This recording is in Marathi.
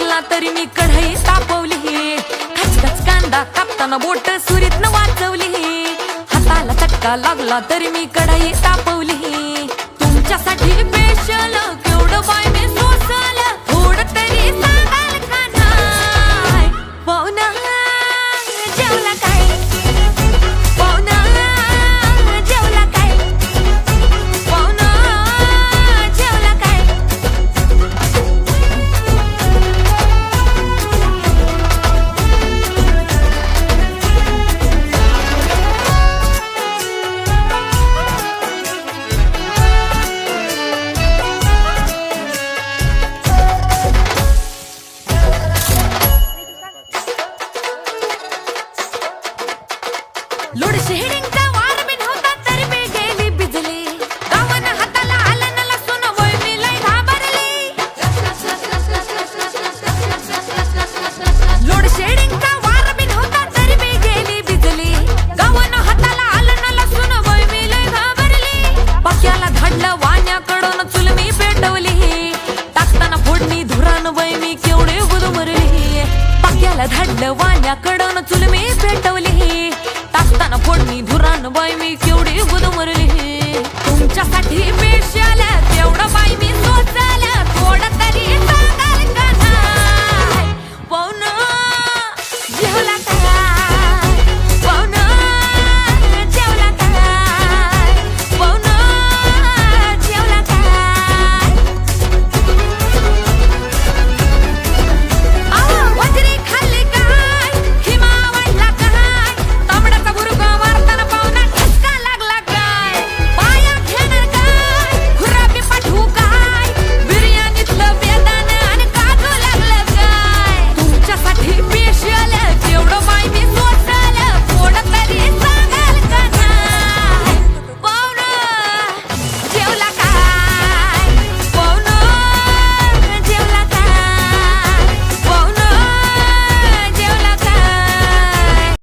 लागला तरी मी कढई तापवली खचखच कांदा कापताना बोट सुरीत न वाचवली. हाताला चटका लागला तरी मी कढई तापवली लोड शेडिंगचा वार बिन होता तरी मी गेली बिजली. गावन हाताला आलं न लसून वय मी लय घाबरली. लोड शेडिंगचा वार बिन होता तरी मी गेली बिजली. गावन हाताला आलं न लसून वय मी लय घाबरली. पक्याला धाडलं वाण्याकडून चुल मी पेटवली. टाकताना फोडणी धुरान वय मी केवढे गुदमरली पक्याला धाडलं वाण्याकडून चुल मी पेटवली. तुझ्यासाठी मिळाल्या तेवढं बाई मी